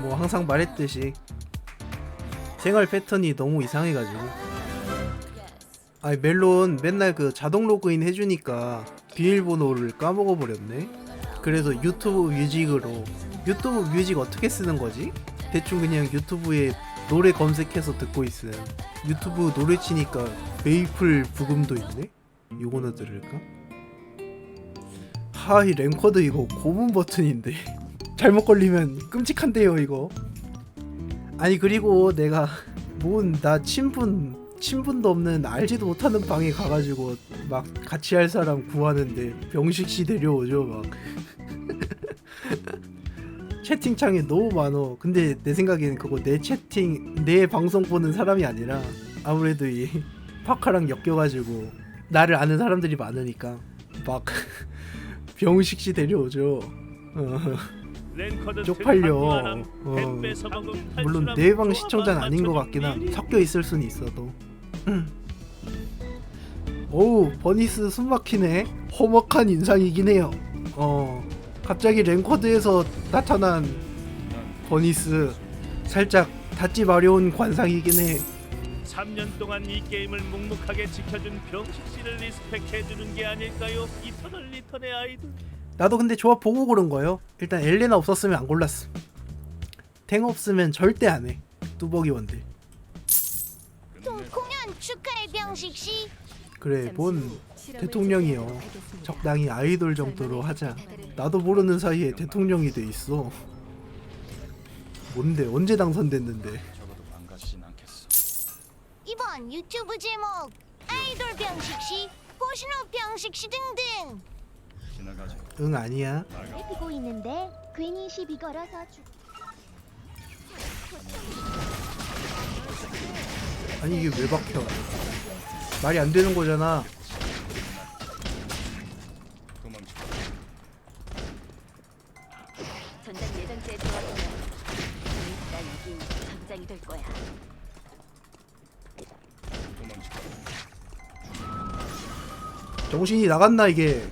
뭐 항상 말했듯이 생활 패턴이 너무 이상해가지고 아니 멜론 맨날 그 자동 로그인 해주니까 비밀번호를 까먹어 버렸네 그래서 유튜브 뮤직으로 유튜브 뮤직 어떻게 쓰는 거지? 대충 그냥 유튜브에 노래 검색해서 듣고 있음 유튜브 노래 치니까 메이플 부금도 있네? 요거나 들을까? 하이 랭커드 이거 고문 버튼인데. 잘못 걸리면 끔찍한데요 이거. 아니 그리고 내가 뭔 나 친분 친분도 없는 알지도 못하는 방에 가가지고 막 같이 할 사람 구하는데 병식 씨 데려오죠 막. 채팅창에 너무 많어. 근데 내 생각에는 그거 내 채팅 내 방송 보는 사람이 아니라 아무래도 이 파카랑 엮여가지고 나를 아는 사람들이 많으니까 막 병식 씨 데려오죠 어. 쪽팔려. 어, 물론 내방 시청자는 아닌 것 같긴 함. 섞여 있을 순 있어도. 오우 버니스 숨막히네. 험악한 인상이긴 해요. 어 갑자기 랭커드에서 나타난 버니스 살짝 닫지 마려운 관상이긴 해. 3년 동안 이 게임을 묵묵하게 지켜준 병식 씨를 리스펙해주는 게 아닐까요? 이터널 리턴의 아이돌. 나도 근데 조합 보고 고른 거예요. 일단 엘레나 없었으면 안 골랐음. 탱 없으면 절대 안 해. 뚜벅이 원딜. 또 공연 축하해 병식 씨. 그래 본 대통령이요. 적당히 아이돌 정도로 하자. 나도 모르는 사이에 대통령이 돼 있어. 뭔데 언제 당선됐는데? 유튜브 제목 아이돌 병식 씨, 호시노 병식 씨 등등. 응 아니야. 피고 있는데 괜히 시비 걸어서 죽. 아니 이게 왜 박혀? 말이 안 되는 거잖아. 정신이 나갔나 이게?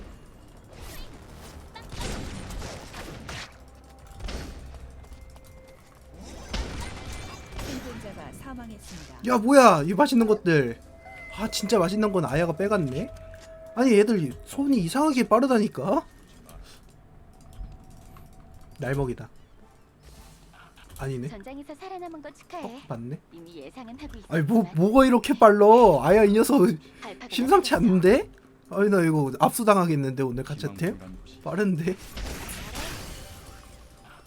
생존자가 사망했습니다. 야 뭐야 이 맛있는 것들. 아 진짜 맛있는 건 아야가 빼갔네. 아니 얘들 손이 이상하게 빠르다니까. 날먹이다. 아니네. 전장에서 살아남은 거 축하해. 어, 맞네. 이미 예상은 하고 있어. 아니 뭐 뭐가 이렇게 빨라? 아야 이 녀석 심상치 않는데? 아니 나 이거 압수당하겠는데 오늘 가차템? 빠른데?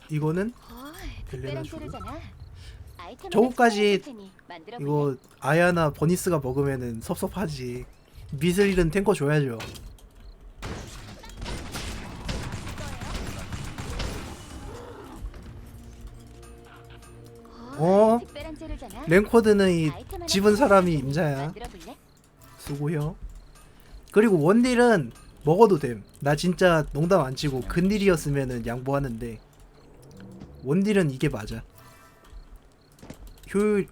이거는 어, 벨레나 특별한 주고. 저거까지 이거? 아야나 버니스가 먹으면은 섭섭하지 미스릴은 탱커 줘야죠 어? 특별한 재료잖아. 랭코드는 이 집은 사람이 임자야? 수고요 그리고 원딜은 먹어도 됨 나 진짜 농담 안 치고 근딜이었으면은 양보하는데 원딜은 이게 맞아 효율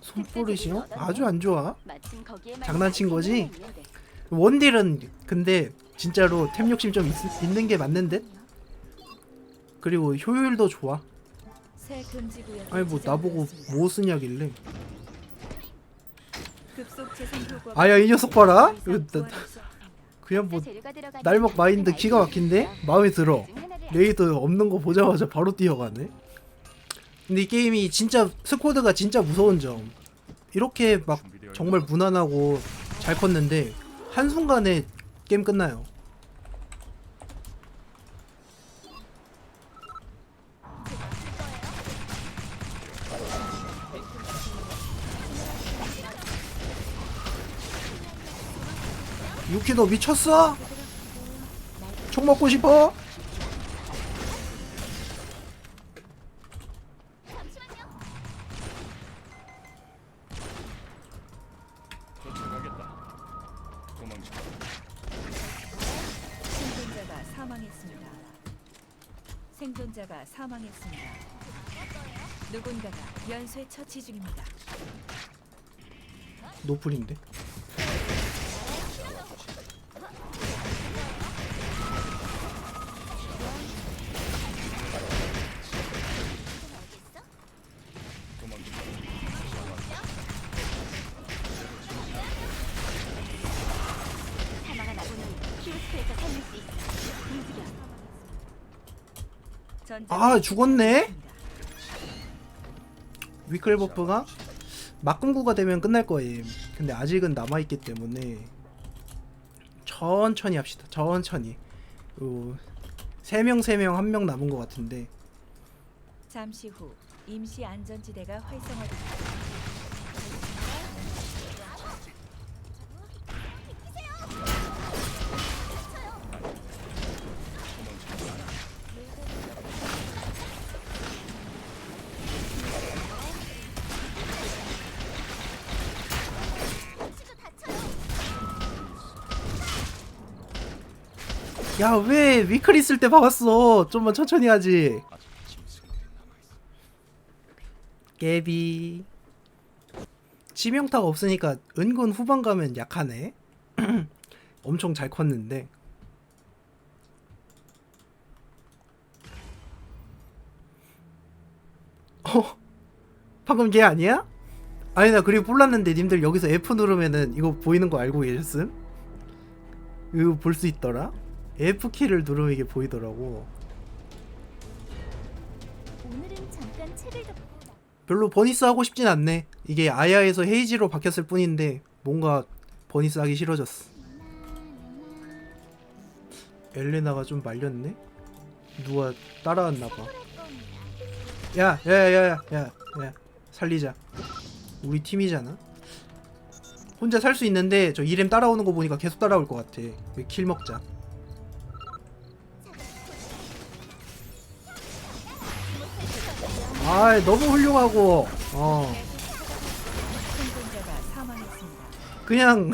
손버릇이요? 아주 안 좋아 장난친 거지? 원딜은 근데 진짜로 템 욕심 좀 있, 있는 게 맞는 듯? 그리고 효율도 좋아 아니 뭐 나보고. 뭐 쓰냐길래 아야 이 녀석 봐라. 그냥 뭐 날먹 마인드 기가 막힌데? 아이템이 마음에 들어. 하나를 레이더 없는 거 보자마자 바로 뛰어가네. 근데 이 게임이 진짜 스쿼드가 진짜 무서운 점. 이렇게 막 정말 무난하고 잘 컸는데 한순간에 게임 끝나요 유키 너 미쳤어? 총 먹고 싶어? 생존자가 사망했습니다. 생존자가 사망했습니다. 누군가가 연쇄 처치 중입니다. 노플인데 아 죽었네? 위클 버프가 막금구가 되면 끝날 거예요. 근데 아직은 남아 있기 때문에 천천히 합시다. 천천히. 어, 세명세 명한명 남은 것 같은데 잠시 후 임시 안전지대가 활성화됩니다. 야 왜 위클 있을 때 박았어? 좀만 천천히 하지. 깨비. 치명타가 없으니까 은근 후반 가면 약하네. 엄청 잘 컸는데. 어? 방금 걔 아니야? 아니 나 그리고 몰랐는데 님들 여기서 F 누르면은 이거 보이는 거 알고 계셨음? 이거 볼 수 있더라? F키를 누르면 이게 보이더라고. 별로 버니스 하고 싶진 않네 이게 아야에서 헤이지로 바뀌었을 뿐인데 뭔가 버니스 하기 싫어졌어 엘레나가 좀 말렸네? 누가 따라왔나봐 야, 야, 야, 야, 야, 야, 살리자. 우리 팀이잖아. 혼자 살 수 있는데 저 이렘 따라오는 거 보니까 계속 따라올 것 같아. 왜킬 먹자. 아, 너무 훌륭하고, 어. 그냥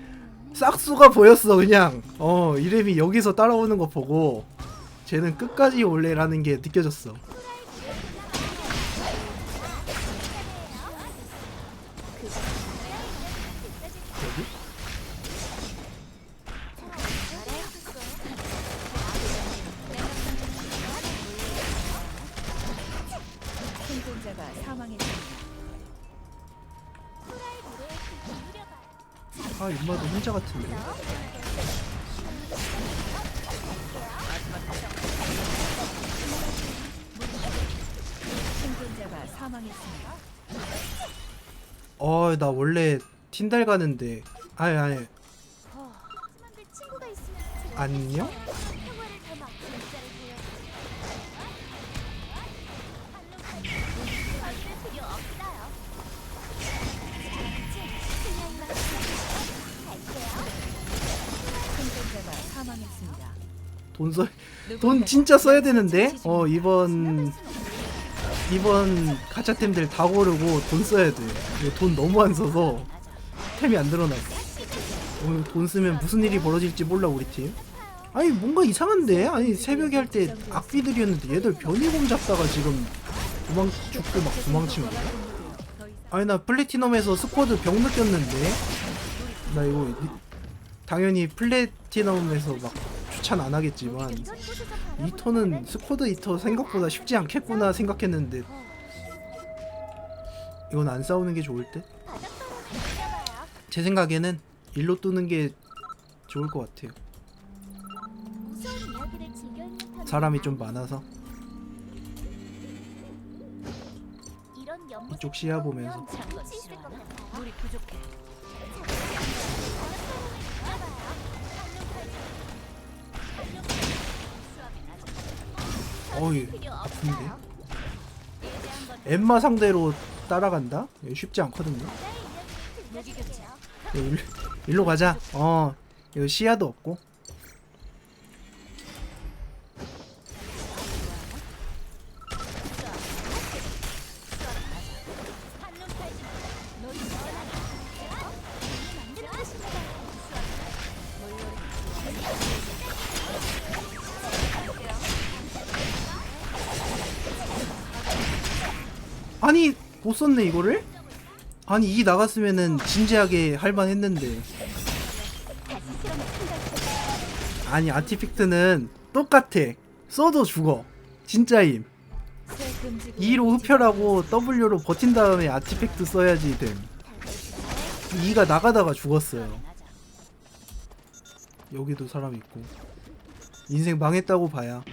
싹수가 보였어, 그냥. 어, 이렘이 여기서 따라오는 거 보고 쟤는 끝까지 올래라는 게 느껴졌어. 사망했습니다. 아, 임마도 혼자 같은데. 생존자가 사망했습니다. 어, 나 원래 틴달 가는데. 아니, 아니, 있으면 안녕? 사망했습니다. 돈 써, 돈 진짜 써야 되는데? 어. 이번, 이번 가차템들 다 고르고 돈 써야 돼. 이거 돈 너무 안 써서 템이 안 늘어났어. 어, 돈 쓰면 무슨 일이 벌어질지 몰라, 우리 팀. 아니, 뭔가 이상한데? 아니, 새벽에 할 때 악귀들이었는데 얘들 변이곰 잡다가 지금 도망, 죽고 막 도망치는 거야? 아니, 나 플래티넘에서 스쿼드 병 느꼈는데? 나 이거, 이- 당연히 플래티넘에서 막 추천 안 하겠지만, 이 턴은 스쿼드 이터 생각보다 쉽지 않겠구나 생각했는데 이건 안 싸우는 게 좋을 듯? 제 생각에는 일로 뜨는 게 좋을 것 같아요. 사람이 좀 많아서. 이쪽 시야 보면서 어이 아픈데? 엠마 상대로 따라간다? 쉽지 않거든요. 이거 일로, 일로 가자 어 시야도 없고 못 썼네 이거를? 아니 이 나갔으면은 진지하게 할만 했는데. 아니 아티픽트는 똑같아. 써도 죽어. 진짜임. 새 금지 구역 2로 흡혈하고 W로 버틴 다음에 아티팩트 써야지 됨. 2가 나가다가 죽었어요. 여기도 사람 있고. 인생 망했다고 봐야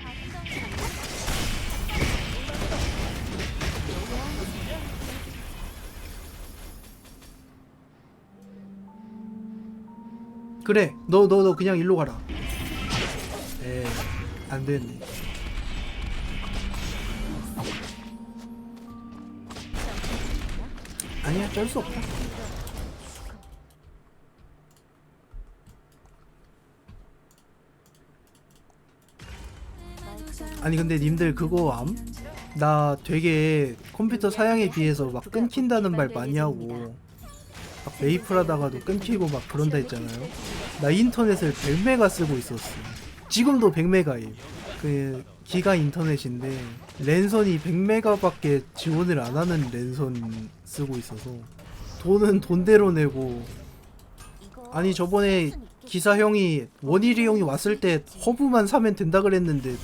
그래 너 너 너 그냥 일로 가라. 에 안되네. 아니야 어쩔 수 없다. 아니 근데 님들 그거 암? 나 되게 컴퓨터 사양에 비해서 막 끊긴다는 말 많이 하고 막 메이플 하다가도 끊기고 막 그런다 했잖아요 나 인터넷을 100메가 쓰고 있었어. 지금도 100메가임. 그 기가 인터넷인데 랜선이 100메가밖에 지원을 안 하는 랜선 쓰고 있어서 돈은 돈대로 내고. 아니 저번에 기사 형이 원일이 형이 왔을 때 허브만 사면 된다 그랬는데.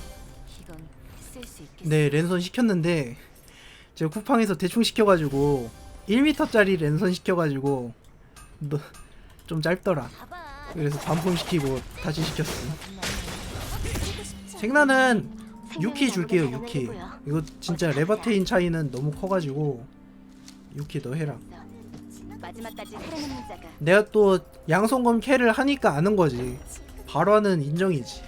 네 랜선 시켰는데 제가 쿠팡에서 대충 시켜가지고 1m짜리 랜선 시켜가지고 너, 좀 짧더라 그래서 반품 시키고 다시 시켰어 생나는 6키 줄게요 6키. 이거 진짜 레바테인 차이는 너무 커가지고 6키 너 해라. 내가 또 양손검 캐를 하니까 아는 거지. 바로 하는 인정이지.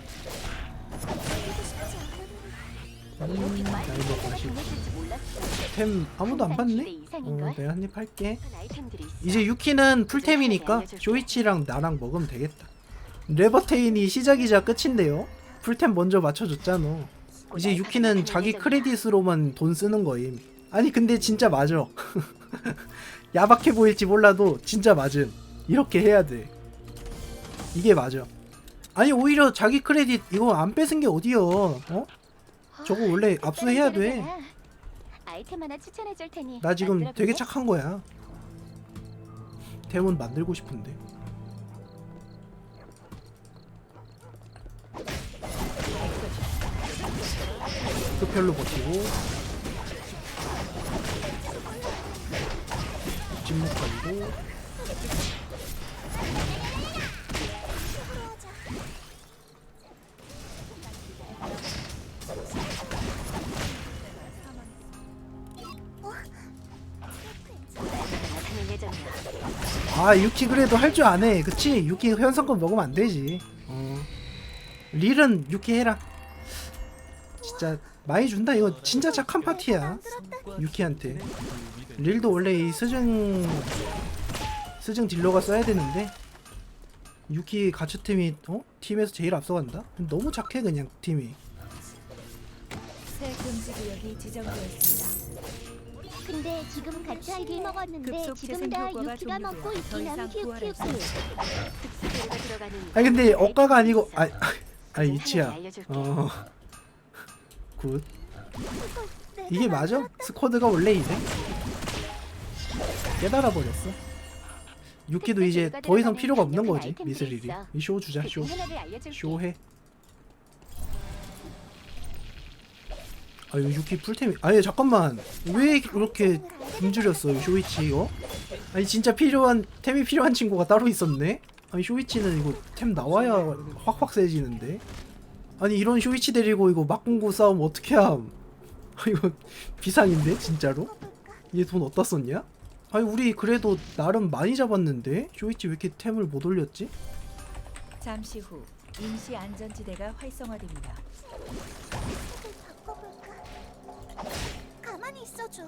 음, 템 아무도 안 이상인걸? 어 내가 한입 할게. 이제 유키는 풀템이니까 쇼이치랑 나랑 먹으면 되겠다. 레버테인이 시작이자 끝인데요. 풀템 먼저 맞춰줬잖아. 이제 유키는 자기 크레딧으로만 돈 쓰는 거임. 아니 근데 진짜 맞아. 야박해 보일지 몰라도 진짜 맞음. 이렇게 해야 돼. 이게 맞아. 아니 오히려 자기 크레딧 이거 안 뺏은 게 어디여 어? 저거 원래 압수해야 돼. 아이템 하나 추천해 줄 테니. 나 지금 만들어 되게? 착한 거야. 대문 만들고 싶은데. 흡혈로 버티고 침묵하고 아 유키 그래도 할 줄 아네. 그치? 유키 현상금 먹으면 안 되지. 어 릴은 유키 해라. 진짜 많이 준다. 이거 진짜 착한 파티야 유키한테. 릴도 원래 이 스승 스승 딜러가 써야 되는데 유키 가츠팀이 어? 팀에서 제일 앞서간다? 너무 착해 그냥 팀이. 새 금지 구역이 지정되었습니다. 근데 지금 같이 알길 먹었는데 급속 지금 재생 다 효과가 유키가 먹고 이상 함 부활할 수 큐큐큐 들어가는 아니 근데 억가가 아니고 있어. 아 아니 이치야 알려줄게. 어굿 이게 맞아? 스쿼드가 원래 이래? 깨달아 버렸어. 유키도 이제 더 이상 필요가 없는 거지 미스릴이. 이쇼 주자 그 쇼. 쇼해. 아 이거 유키 풀템이 아니 잠깐만 왜 이렇게 굶주렸어 이 쇼이치 이거? 아니 진짜 필요한 템이 필요한 친구가 따로 있었네? 아니 쇼이치는 이거 템 나와야 확확 세지는데 아니 이런 쇼이치 데리고 이거 막공구 싸움 어떻게 함? 아, 이거 비상인데 진짜로? 얘 돈 어디다 썼냐? 아니 우리 그래도 나름 많이 잡았는데 쇼이치 왜 이렇게 템을 못 올렸지? 잠시 후 임시 안전지대가 활성화됩니다. 가만히 있어줘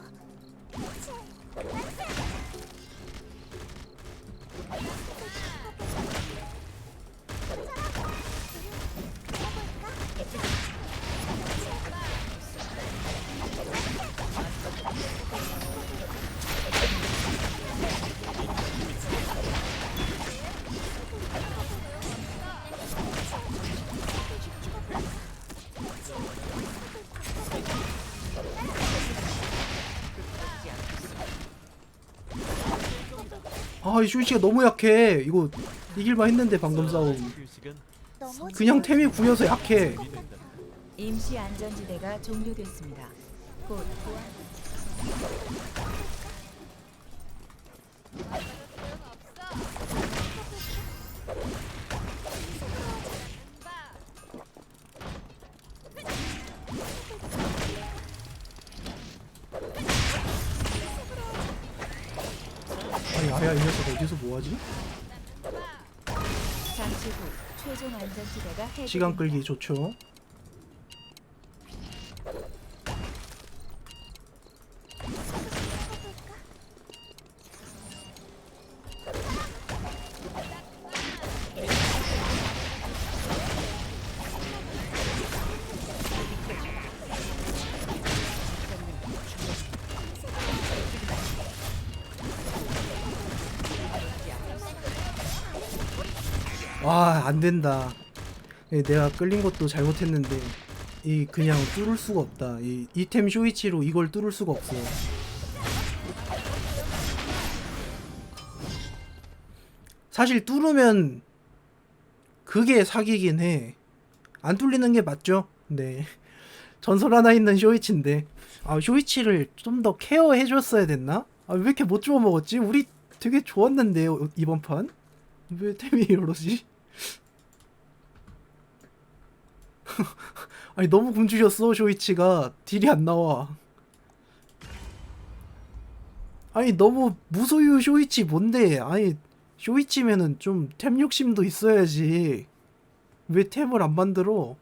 아이 쇼이치가 너무 약해. 이거 이길만 했는데 방금 싸움. 그냥 템이 구려서 약해. 임시 안전지대가 종료됐습니다. 곧. 보안 아야 이 녀석 어디서 뭐하지? 잠시 후 최종 안전지대가 해제됩니다. 시간 끌기 좋죠. 와, 안 된다. 예, 내가 끌린 것도 잘못했는데 이 그냥 뚫을 수가 없다. 이 이템 쇼이치로 이걸 뚫을 수가 없어. 사실 뚫으면 그게 사기긴 해. 안 뚫리는 게 맞죠? 네. 전설 하나 있는 쇼이치인데 아 쇼이치를 좀 더 케어해 줬어야 됐나? 아 왜 이렇게 못 주워 먹었지? 우리 되게 좋았는데 요 이번 판? 왜 템이 이러지? 아니 너무 굶주렸어 쇼이치가. 딜이 안 나와. 아니 너무 무소유 쇼이치 뭔데? 아니 쇼이치면은 좀 템 욕심도 있어야지. 왜 템을 안 만들어